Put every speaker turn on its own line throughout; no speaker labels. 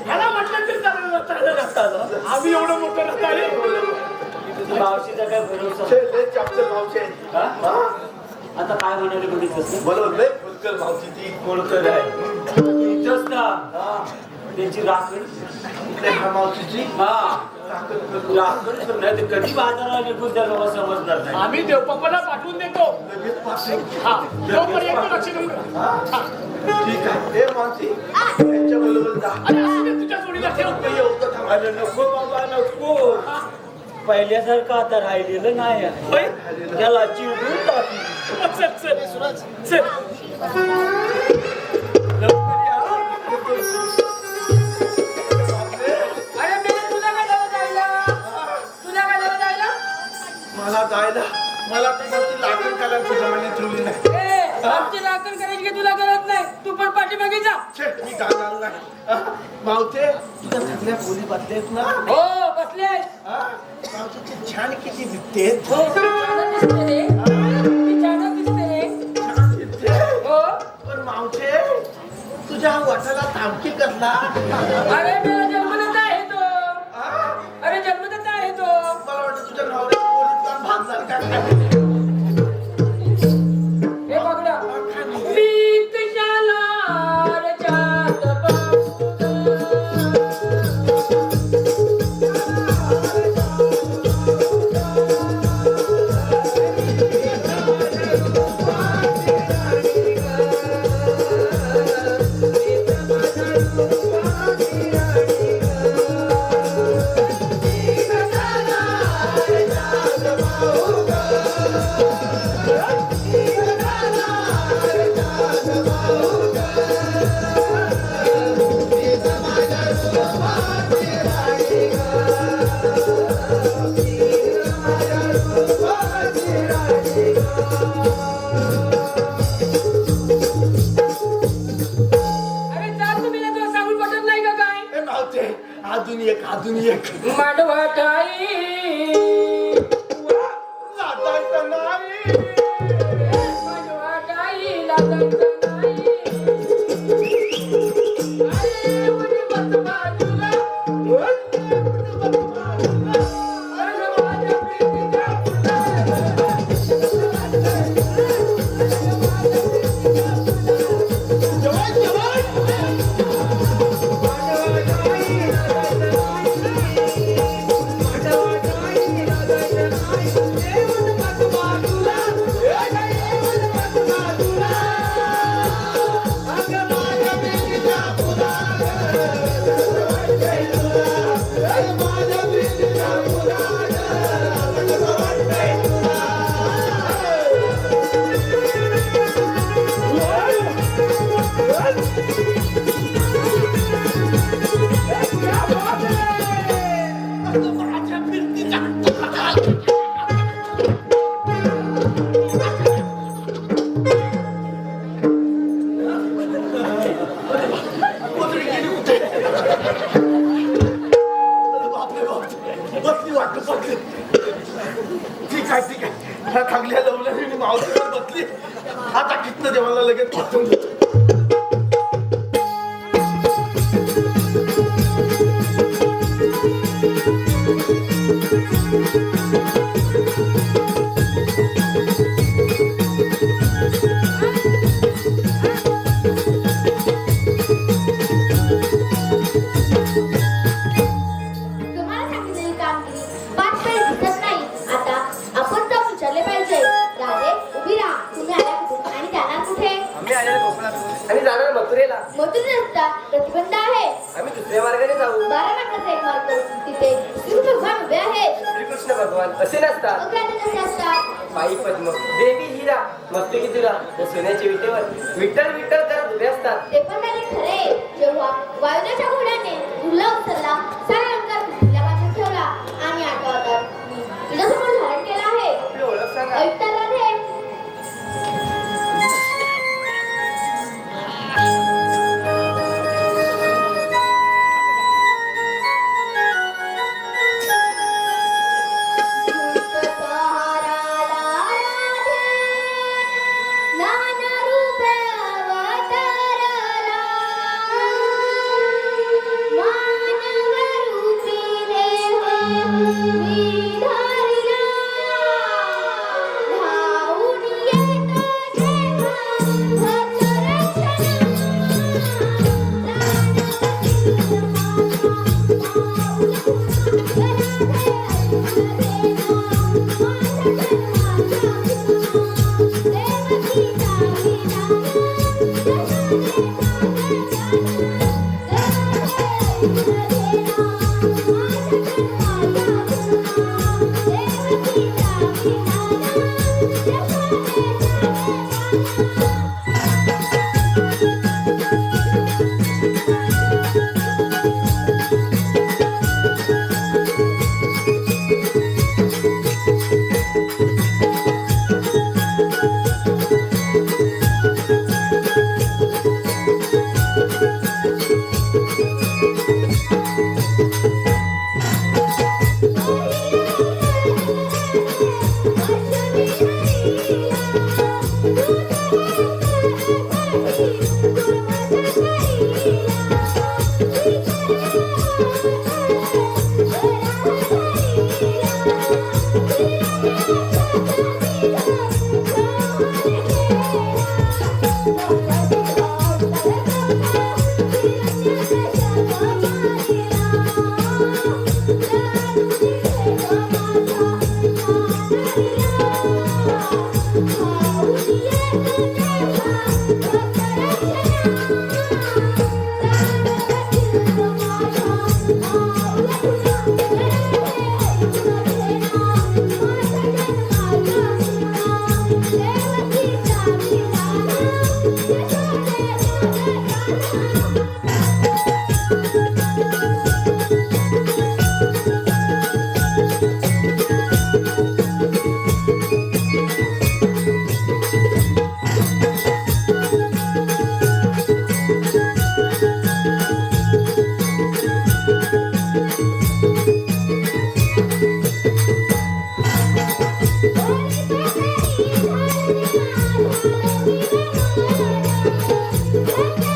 ह्याला म्हटलं तरी चालेल रताळं आम्ही एवढं मोठं रताळी
मावशीचा काय भरोसा? आता काय म्हणाले बघितलं. त्यांची राखण.
मावशीची?
हा. नाही तर कधी बाजाराला निघून त्या लोक समजणार नाही.
आम्ही देवपप्पाला पाठवून देतो.
लगेच पाचशे.
हा. तोपर्यंत लक्ष देऊन राहा.
हा? ठीक आहे. ए मावशी यांच्या बरोबर जा.
अरे असू दे, तुझ्या जोडीला ठेव.
काही एवढं थांबा.
अरे नको बाबा नको. पहिल्यासारखं आता राहिलेलं नाही
होय?
त्याला चिडून टाकली
चल चल चल
मला जायला मला तुमची लागण करायची जमाने ठेवली नाही.
आमची राखण करायची की तुला गरज नाही? तू पण पाठीमागे जा.
छे, मी जाणार नाही? मावते तुझ्या सगळ्या बोली बदलेत ना.
हो बसले
हा? मावशीची छान किती दिसते.
हो हो.
पण मावशे तुझ्या वटाला थांबकी कसला
अरे
Thank you. Thank you. देवाला लगेच पाठवून देतो
विठ्ठल विठ्ठल करत उभे असतात.
ते पण नाही खरे. जेव्हा वायुदेच्या घोड्याने तुला उचलला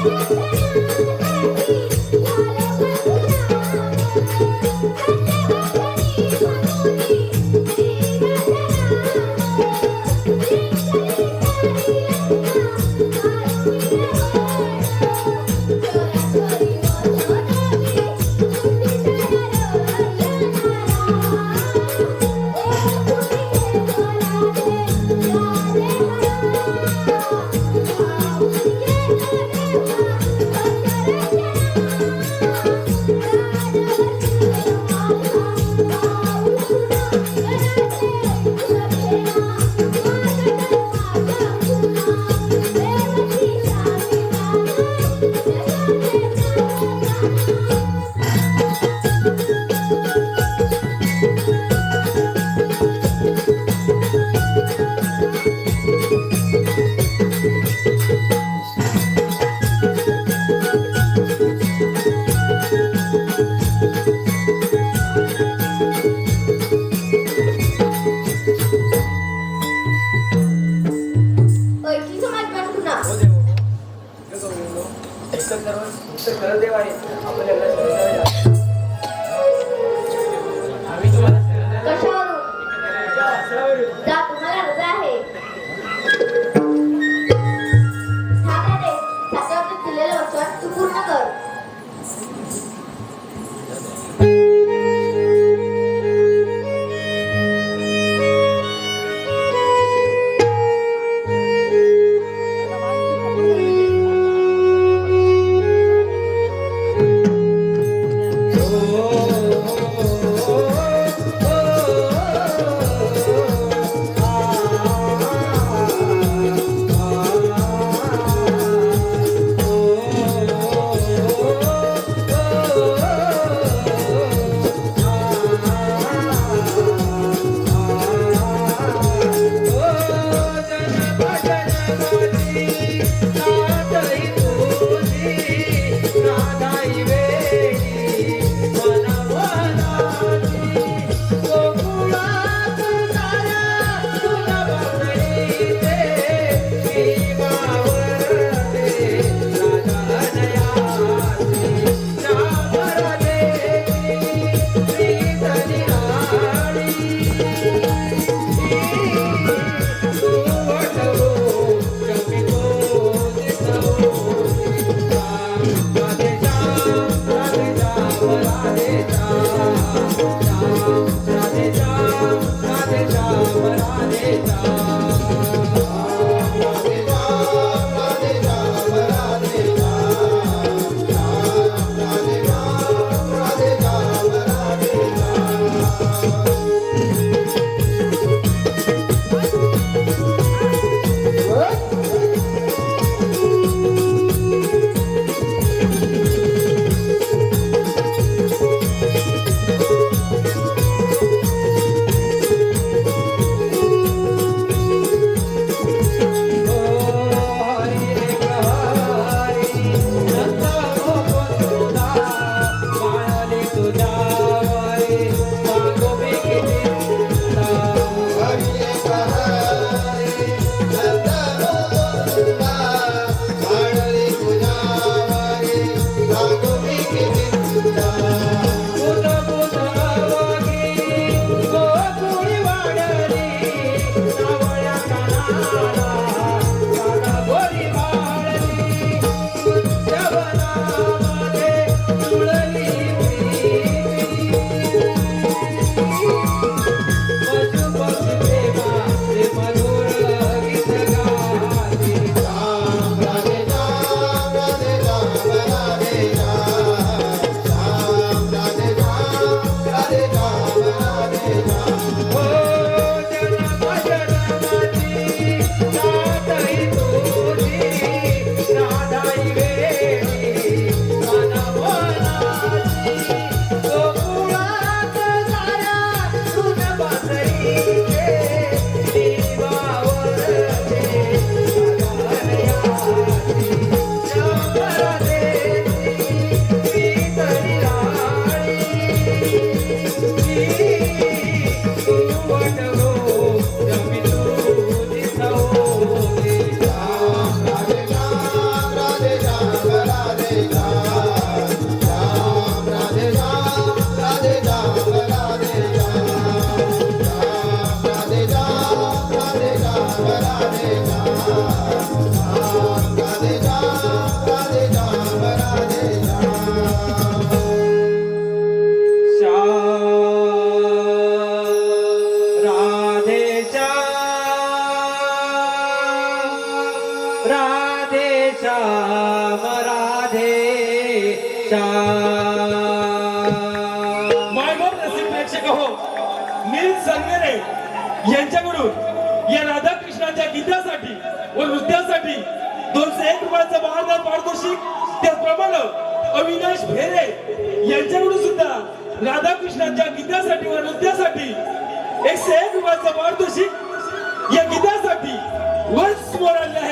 Thank you.
श्याम
मायबाप रसिक प्रेक्षक हो. नील संगरे यांच्याकडून या राधाकृष्णाच्या गीतासाठी व नृत्यासाठी दोनशे एक रुपयाचं महादान पारितोषिक त्याचप्रमाणे अविनाश भेरे यांच्याकडून सुद्धा राधाकृष्णाच्या गीतासाठी व नृत्यासाठी एकशे एक रुपयाचं पारितोषिक या गीतासाठी वर्ष मोर आले